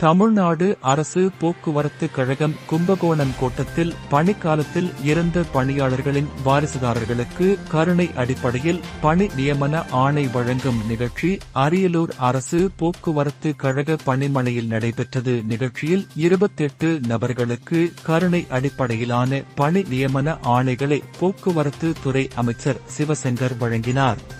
தமிழ்நாடு அரசு போக்குவரத்து கழகம் கும்பகோணம் கோட்டத்தில் பணிக்காலத்தில் இறந்த பணியாளர்களின் வாரிசுதாரர்களுக்கு கருணை அடிப்படையில் பணி நியமன ஆணை வழங்கும் நிகழ்ச்சி அரியலூர் அரசு போக்குவரத்து கழக பணிமனையில் நடைபெற்றது. நிகழ்ச்சியில் இருபத்தெட்டு நபர்களுக்கு கருணை அடிப்படையிலான பணி நியமன ஆணைகளை போக்குவரத்து துறை அமைச்சர் சிவசங்கர் வழங்கினார்.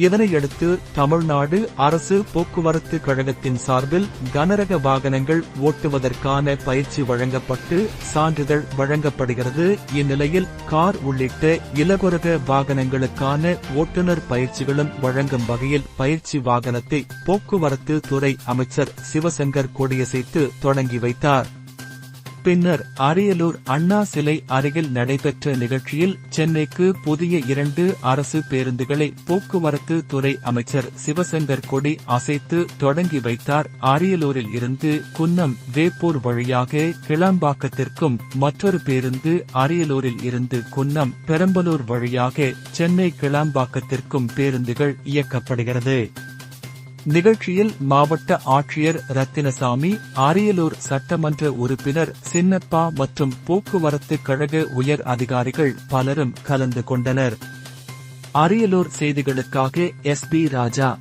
இதனையடுத்து தமிழ்நாடு அரசு போக்குவரத்து கழகத்தின் சார்பில் கனரக வாகனங்கள் ஓட்டுவதற்கான பயிற்சி வழங்கப்பட்டு சான்றிதழ் வழங்கப்படுகிறது. இந்நிலையில் கார் உள்ளிட்ட இலகுரக வாகனங்களுக்கான ஓட்டுநர் பயிற்சிகளும் வழங்கும் வகையில் பயிற்சி வாகனத்தை போக்குவரத்து துறை அமைச்சர் சிவசங்கர் கொடியசைத்து தொடங்கி வைத்தார். பின்னர் அரியலூர் அண்ணா சிலை அருகில் நடைபெற்ற நிகழ்ச்சியில் சென்னைக்கு புதிய இரண்டு அரசு பேருந்துகளை போக்குவரத்து துறை அமைச்சர் சிவசங்கர் கொடி அசைத்து தொடங்கி வைத்தார். அரியலூரில் இருந்து குன்னம் வேப்பூர் வழியாக கிளம்பாக்கத்திற்கும் மற்றொரு பேருந்து அரியலூரில் இருந்து குன்னம் பெரம்பலூர் வழியாக சென்னை கிளாம்பாக்கத்திற்கும் பேருந்துகள் இயக்கப்படுகிறது. நிகழ்ச்சியில் மாவட்ட ஆட்சியர் ரத்தினசாமி அரியலூர் சட்டமன்ற உறுப்பினர் சின்னப்பா மற்றும் போக்குவரத்து கழக உயர் அதிகாரிகள் பலரும் கலந்து கொண்டனர். அரியலூர் செய்திகளுக்காக எஸ் பி ராஜா.